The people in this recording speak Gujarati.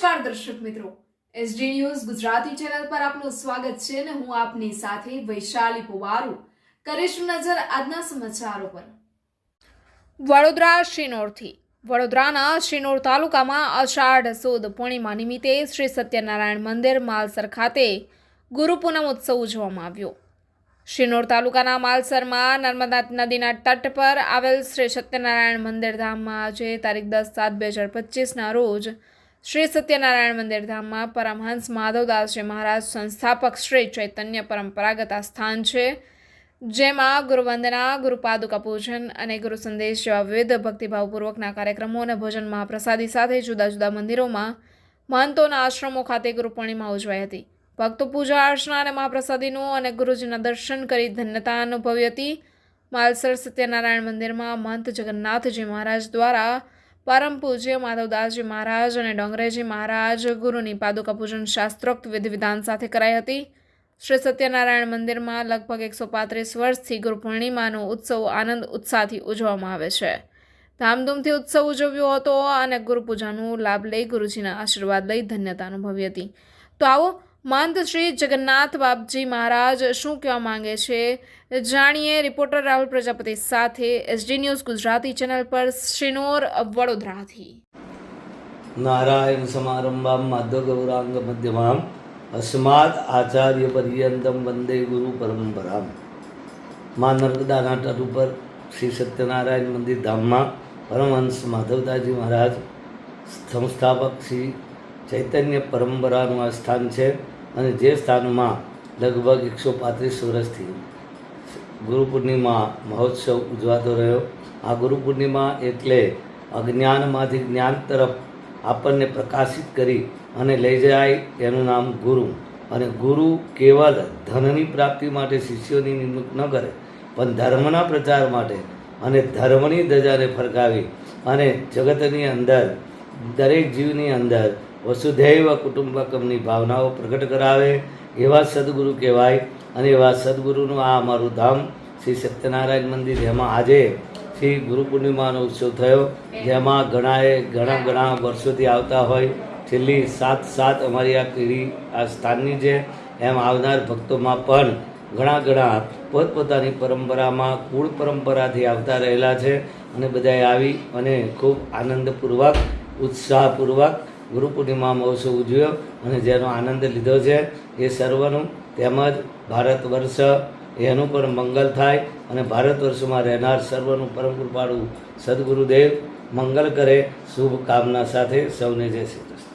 નમસ્કાર દર્શક મિત્રો. એસડી ન્યૂઝ ગુજરાતી ચેનલ પર આપનું સ્વાગત છે અને હું આપની સાથે વૈશાલી પુવારુ. કરીશું નજર આજના સમાચારો પર. વડોદરા, શિનોરથી. વડોદરાના શિનોર તાલુકામાં અષાઢ સુદ પૂર્ણિમા નિમિત્તે શ્રી સત્યનારાયણ મંદિર માલસર ખાતે ગુરુપૂનમ ઉત્સવ ઉજવવામાં આવ્યો. શિનોર તાલુકાના માલસરમાં નર્મદા નદીના તટ પર આવેલ શ્રી સત્યનારાયણ મંદિર ધામમાં આજે તારીખ દસ સાત બે હજાર પચીસના રોજ શ્રી સત્યનારાયણ મંદિર ધામમાં પરમહંસ માધવદાસજી મહારાજ સંસ્થાપક શ્રી ચૈતન્ય પરંપરાગત સ્થાન છે, જેમાં ગુરુવંદના, ગુરુપાદુકા પૂજન અને ગુરુ સંદેશ જેવા વિવિધ ભક્તિભાવપૂર્વકના કાર્યક્રમો અને ભોજન મહાપ્રસાદી સાથે જુદા જુદા મંદિરોમાં મહંતોના આશ્રમો ખાતે ગુરુ ઉજવાઈ હતી. ભક્તો પૂજા અર્ચના અને મહાપ્રસાદીનું અને ગુરુજીના દર્શન કરી ધન્યતા અનુભવી હતી. માલસર સત્યનારાયણ મંદિરમાં મહંત જગન્નાથજી મહારાજ દ્વારા પરમ પૂજ્ય માધવદાસજી મહારાજ અને ડોંગરેજી મહારાજ ગુરુની પાદુકા પૂજન શાસ્ત્રોક્ત વિધિ વિધાન સાથે કરાઈ હતી. શ્રી સત્યનારાયણ મંદિરમાં લગભગ એકસો પાંત્રીસ વર્ષથી ગુરુ પૂર્ણિમાનો ઉત્સવ આનંદ ઉત્સાહથી ઉજવવામાં આવે છે. ધામધૂમથી ઉત્સવ ઉજવ્યો હતો અને ગુરુપૂજાનો લાભ લઈ ગુરુજીના આશીર્વાદ લઈ ધન્યતા અનુભવી હતી. તો આવો મહંત શ્રી જગન્નાથ બાપજી મહારાજ શું કહેવા માંગે છે? જાણીએ રિપોર્ટર રાહુલ પ્રજાપતિ સાથે એસડી ન્યૂઝ ગુજરાતી ચેનલ પર શ્રીનોર વડોદરાથી. નારાયણ સમારંભામ માધવગૌરાંગ મધ્યમામ અસ્માદ આચાર્ય પર્યંતમ વંદે ગુરુ પરંપરામ મા નર્મદાના તટ ઉપર શ્રી સત્યનારાયણ મંદિર ધામમાં પરમહંસ માધવદાસજી મહારાજ, સંસ્થાપક શ્રી ચૈતન્ય પરંપરાનું આ સ્થાન છે અને જે સ્થાનમાં લગભગ એકસો પાંત્રીસ વર્ષથી ગુરુ પૂર્ણિમા મહોત્સવ ઉજવાતો રહ્યો. આ ગુરુ પૂર્ણિમા એટલે અજ્ઞાનમાંથી જ્ઞાન તરફ આપણને પ્રકાશિત કરી અને લઈ જાય એનું નામ ગુરુ. અને ગુરુ કેવલ ધનની પ્રાપ્તિ માટે શિષ્યોની નિમણૂક ન કરે, પણ ધર્મના પ્રચાર માટે અને ધર્મની ધજાને ફરકાવી અને જગતની અંદર, દરેક જીવની અંદર વસુધૈવ કુટુંબકમની ભાવનાઓ પ્રગટ કરાવે, એવા સદગુરુ કહેવાય અને એવા સદગુરુનું આ અમારું ધામ શ્રી સત્યનારાયણ મંદિર. જેમાં આજે શ્રી ગુરુ પૂર્ણિમાનો ઉત્સવ થયો. જેમાં ઘણાએ ઘણા ઘણા વર્ષોથી આવતા હોય, છેલ્લી સાત સાત અમારી આ પેઢી આ સ્થાનની છે. એમ આવનાર ભક્તોમાં પણ ઘણા ઘણા પોતપોતાની પરંપરામાં કુળ પરંપરાથી આવતા રહેલા છે અને બધાએ આવી અને ખૂબ આનંદપૂર્વક, ઉત્સાહપૂર્વક ગુરુ પૂર્ણિમા મહોત્સવ ઉજવ્યો અને જેનો આનંદ લીધો છે એ સર્વનું તેમજ ભારત વર્ષ એનું પણ મંગલ થાય અને ભારત વર્ષમાં રહેનાર સર્વનું પરમ કૃપાળું સદગુરુદેવ મંગલ કરે શુભ કામના સાથે સૌને જય શ્રી કૃષ્ણ.